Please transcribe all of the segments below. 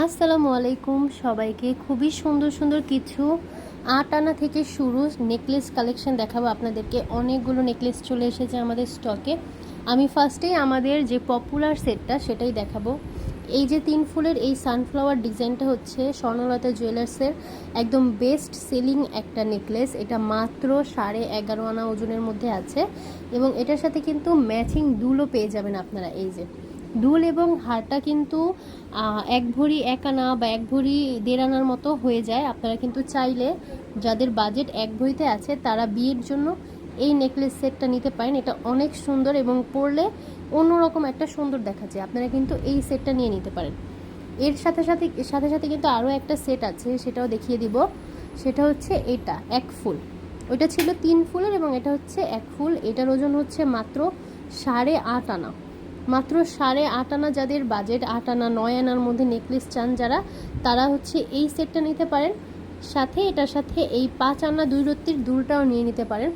আসসালামু আলাইকুম সবাইকে খুবই সুন্দর সুন্দর কিছু আট আনা থেকে শুরু নেকলেস কালেকশন দেখাবো আপনাদেরকে। অনেকগুলো নেকলেস চলে এসেছে আমাদের স্টকে আমি ফার্স্টেই আমাদের যে পপুলার সেটটা সেটাই দেখাবো। এই যে তিন ফুলের এই সানফ্লাওয়ার ডিজাইনটা হচ্ছে স্বর্ণলতা জুয়েলার্সের একদম বেস্ট সেলিং একটা নেকলেস এটা মাত্র সাড়ে এগারো আনা ওজনের মধ্যে আছে এবং এটার সাথে কিন্তু ম্যাচিং দুলও পেয়ে যাবেন আপনারা। এই যে দুল এবং হারটা কিন্তু এক ভরি এক আনা বা এক ভরি দেড় আনার মতো হয়ে যায়। আপনারা কিন্তু চাইলে যাদের বাজেট এক ভরিতে আছে, তারা বিয়ের জন্য এই নেকলেস সেটটা নিতে পারেন। এটা অনেক সুন্দর এবং পরলে অন্যরকম একটা সুন্দর দেখা যায়। আপনারা কিন্তু এই সেটটা নিয়ে নিতে পারেন। এর সাথে সাথে সাথে সাথে কিন্তু আরও একটা সেট আছে, সেটাও দেখিয়ে দিব। সেটা হচ্ছে এটা, এক ফুল। ওইটা ছিল তিন ফুলের এবং এটা হচ্ছে এক ফুল। এটার ওজন হচ্ছে মাত্র সাড়ে আট আনা। মাত্র সাড়ে আট আনা যাদের বাজেট আট আনা নয় আনার মধ্যে নেকলেস চান যারা, তারা হচ্ছে এই সেটটা নিতে পারেন। সাথে এটার সাথে এই পাঁচ আনা দুই রত্তির দুলটাও নিয়ে নিতে পারেন।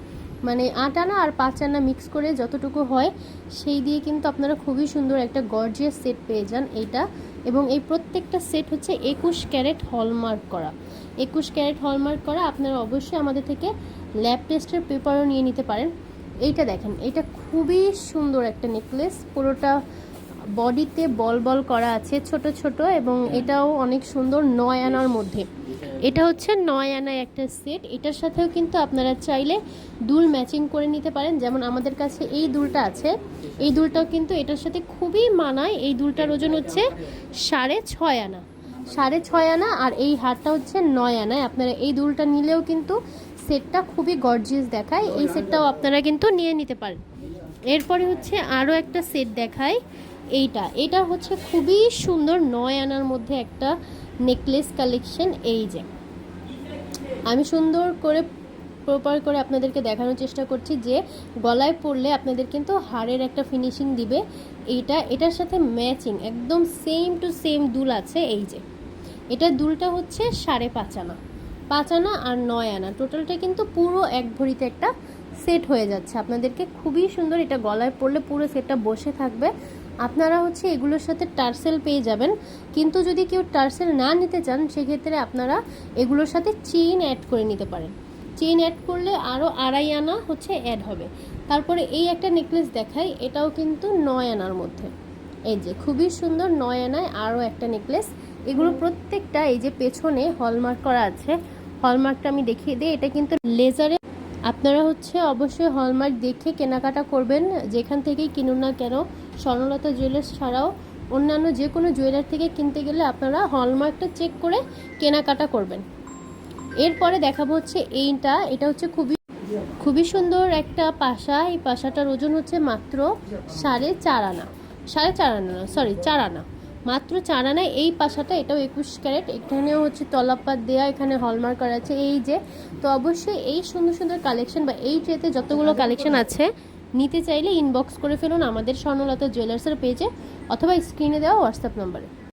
মানে আট আনা আর পাঁচ আনা মিক্স করে যতটুকু হয়, সেই দিয়ে কিন্তু আপনারা খুবই সুন্দর একটা গর্জিয়াস সেট পেয়ে যান এইটা। এবং এই প্রত্যেকটা সেট হচ্ছে একুশ ক্যারেট হলমার্ক করা। একুশ ক্যারেট হলমার্ক করা, আপনারা অবশ্যই আমাদের থেকে ল্যাব টেস্টের পেপারও নিয়ে নিতে পারেন। এইটা দেখেন এটা খুবই সুন্দর একটা নেকলেস পুরোটা বডিতে বল বল করা আছে ছোট ছোট এবং এটাও অনেক সুন্দর নয় আনার মধ্যে। এটা হচ্ছে নয় আনায় একটা সেট এটার সাথেও কিন্তু আপনারা চাইলে দুল ম্যাচিং করে নিতে পারেন। যেমন আমাদের কাছে এই দুলটা আছে এই দুলটাও কিন্তু এটার সাথে খুবই মানায়। এই দুলটার ওজন হচ্ছে সাড়ে ছয় আনা। সাড়ে ছয় আনা আর এই হারটা হচ্ছে নয় আনায়। আপনারা এই দুলটা নিলেও কিন্তু সেটটা খুবই গর্জিয়াস দেখায়। এই সেটটাও আপনারা কিন্তু নিয়ে নিতে পারেন। এরপরে হচ্ছে আরও একটা সেট দেখায় এইটা। এটা হচ্ছে খুবই সুন্দর নয় আনার মধ্যে একটা নেকলেস কালেকশন এই যে, আমি সুন্দর করে প্রপার করে আপনাদেরকে দেখানোর চেষ্টা করছি যে গলায় পরলে আপনাদের কিন্তু হাড়ের একটা ফিনিশিং দিবে। এইটা, এটার সাথে ম্যাচিং একদম সেম টু সেম দুল আছে। এই যে এটার দুলটা হচ্ছে সাড়ে পাঁচ আনা। পাঁচ আনা আর নয় আনা। টোটালটা কিন্তু পুরো এক ভরিতে একটা সেট হয়ে যাচ্ছে। আপনাদেরকে খুবই সুন্দর এটা গলায় পরলে পুরো সেটটা বসে থাকবে। আপনারা হচ্ছে এগুলোর সাথে টার্সেল পেয়ে যাবেন। কিন্তু যদি কেউ টার্সেল না নিতে চান সেক্ষেত্রে আপনারা এগুলোর সাথে চেইন অ্যাড করে নিতে পারেন। চেইন অ্যাড করলে আরও আড়াই আনা হচ্ছে অ্যাড হবে। তারপরে এই একটা নেকলেস দেখাই এটাও কিন্তু নয় আনার মধ্যে। এই যে খুবই সুন্দর নয় আনায় আরও একটা নেকলেস এগুলো প্রত্যেকটা এই যে পেছনে হলমার্ক করা আছে হলমার্কটা আমি দেখিয়ে দিই। এটা কিন্তু লেজারে আপনারা হচ্ছে অবশ্যই হলমার্ক দেখে কেনাকাটা করবেন, যেখান থেকেই কিনুন না কেন। স্বর্ণলতা জুয়েলার্স ছাড়াও অন্যান্য যে কোনো জুয়েলার থেকে কিনতে গেলে আপনারা হলমার্কটা চেক করে কেনাকাটা করবেন। এরপরে দেখাবো হচ্ছে এইটা। এটা হচ্ছে খুবই খুবই সুন্দর একটা পাশা। এই পাশাটার ওজন হচ্ছে মাত্র সাড়ে চার আনা, সাড়ে চার আনা সরি চার আনা। মাত্র চার আনায় এই পাশাটা এটাও একুশ ক্যারেট। এখানেও হচ্ছে তলাপাত দেয়া, এখানে হলমার্ক করা আছে। এই যে, তো অবশ্যই এই সুন্দর সুন্দর কালেকশন বা এই ট্রেতে যতগুলো কালেকশন আছে, নিতে চাইলে ইনবক্স করে ফেলুন আমাদের স্বর্ণলতা জুয়েলার্সের পেজে অথবা স্ক্রিনে দেওয়া হোয়াটসঅ্যাপ নম্বরে